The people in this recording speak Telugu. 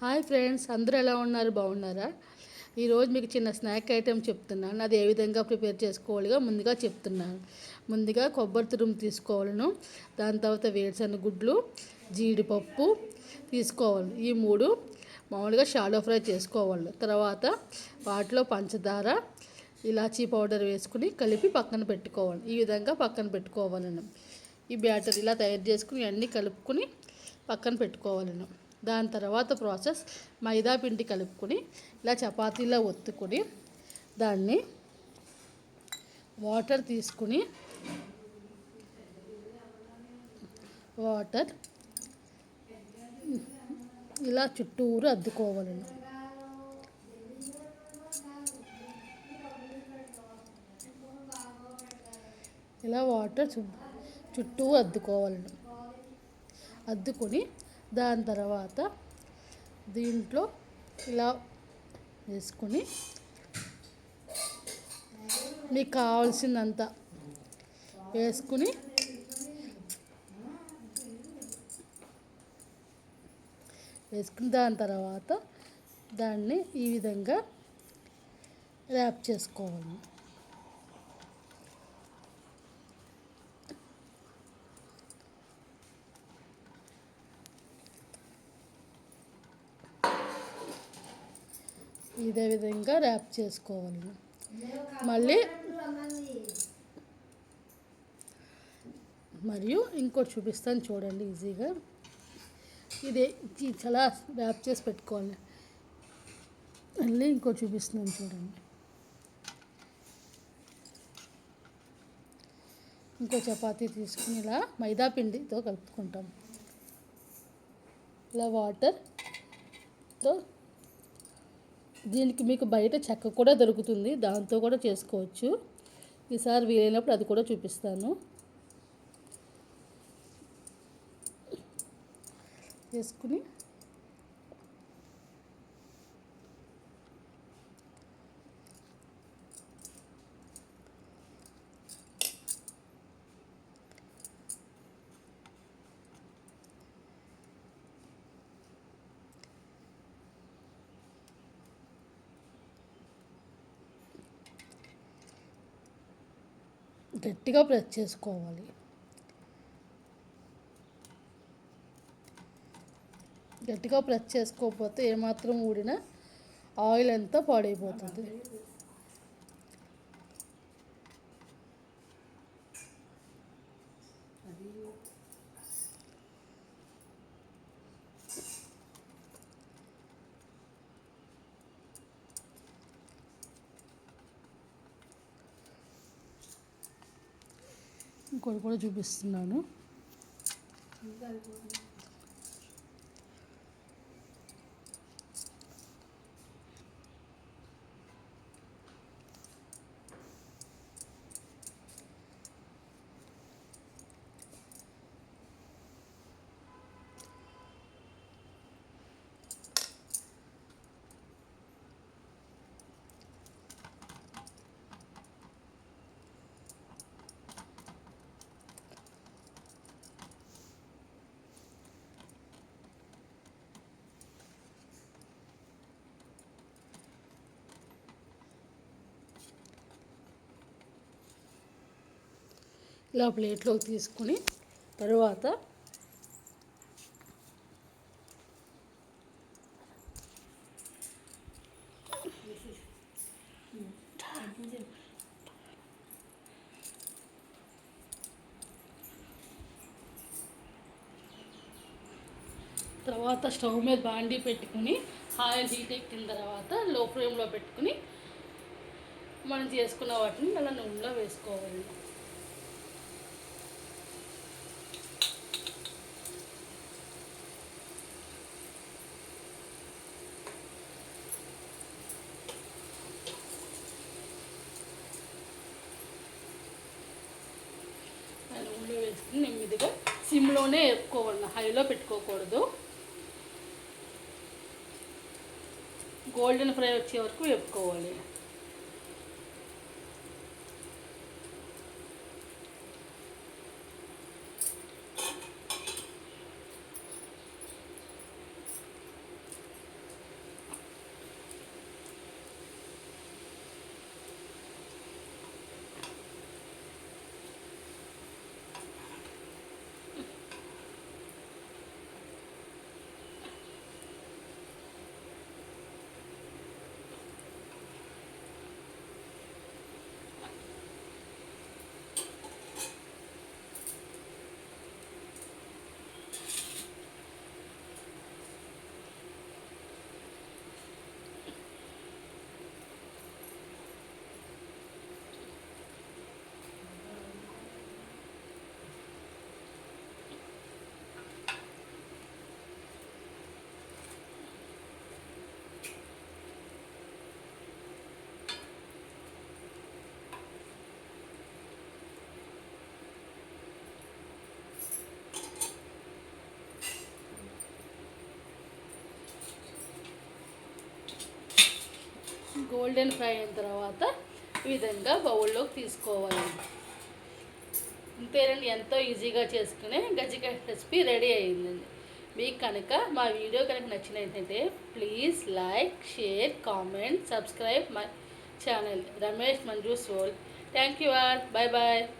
హాయ్ ఫ్రెండ్స్ అందరూ ఎలా ఉన్నారు? బాగున్నారా? ఈరోజు మీకు చిన్న స్నాక్ ఐటెం చెప్తున్నాను. అది ఏ విధంగా ప్రిపేర్ చేసుకోవాలిగా ముందుగా చెప్తున్నాను. ముందుగా కొబ్బరి తురుము తీసుకోవాలను. దాని తర్వాత వేరుశనగ గుడ్లు జీడిపప్పు తీసుకోవాలి. ఈ మూడు మామూలుగా షాలో ఫ్రై చేసుకోవాలి. తర్వాత వాటిలో పంచదార ఇలాచీ పౌడర్ వేసుకుని కలిపి పక్కన పెట్టుకోవాలి. ఈ విధంగా పక్కన పెట్టుకోవాలను. ఈ బ్యాటర్ ఇలా తయారు చేసుకుని అన్నీ కలుపుకొని పక్కన పెట్టుకోవాలను. దాని తర్వాత ప్రాసెస్ మైదా పిండి కలుపుకొని ఇలా చపాతీలా ఒత్తుకొని దాన్ని వాటర్ తీసుకుని వాటర్ ఇలా చుట్టూరు అద్దుకోవాలను ఇలా వాటర్ చు చుట్టూ అద్దుకోవాలను అద్దుకొని దాని తర్వాత దీంట్లో ఇలా వేసుకొని మీకు కావాల్సిందంత వేసుకుని వేసుకుని దాని తర్వాత దాన్ని ఈ విధంగా ర్యాప్ చేసుకోవాలి. ఇదే విధంగా ర్యాప్ చేసుకోవాలి. మళ్ళీ మరియు ఇంకోటి చూపిస్తాను చూడండి ఈజీగా. ఇదే ఇది చాలా ర్యాప్ చేసి పెట్టుకోవాలి. మళ్ళీ ఇంకోటి చూపిస్తున్నాను చూడండి. ఇంకో చపాతీ తీసుకుని ఇలా మైదా పిండితో కలుపుకుంటాం. ఇలా వాటర్తో దీనికి మీకు బయట చెక్క కూడా దొరుకుతుంది. దాంతో కూడా చేసుకోవచ్చు. ఈసారి వీలైనప్పుడు అది కూడా చూపిస్తాను. వేసుకుని గట్టిగా ప్రెస్ చేసుకోవాలి. గట్టిగా ప్రెస్ చేసుకోకపోతే ఏమాత్రం ఊడినా ఆయిల్ అంతా పాడైపోతుంది. కూడా చూపిస్తున్నాను. ఇలా ప్లేట్లోకి తీసుకుని తర్వాత తర్వాత స్టవ్ మీద బాండీ పెట్టుకుని ఆయిల్ హీట్ ఎక్కిన తర్వాత లో ఫ్లేమ్లో పెట్టుకుని మనం చేసుకున్న వాటిని అలా నూనెలో వేసుకోవాలి. ఆ వేసుకుని నెమ్మదిగా సిమ్లోనే వేపుకోవాలి. హైలో పెట్టుకోకూడదు. గోల్డెన్ ఫ్రై వచ్చే వరకు వేపుకోవాలి. గోల్డెన్ ఫ్రై అయిన తర్వాత ఈ విధంగా బౌల్లోకి తీసుకోవాలి. అంతేనండి ఎంతో ఈజీగా చేసుకునే గజ్జికాయ రెసిపీ రెడీ అయిందండి. మీకు కనుక మా వీడియో కనుక నచ్చినట్లయితే please like share comment subscribe my channel. Ramesh Manju's soul. Thank you all. Bye bye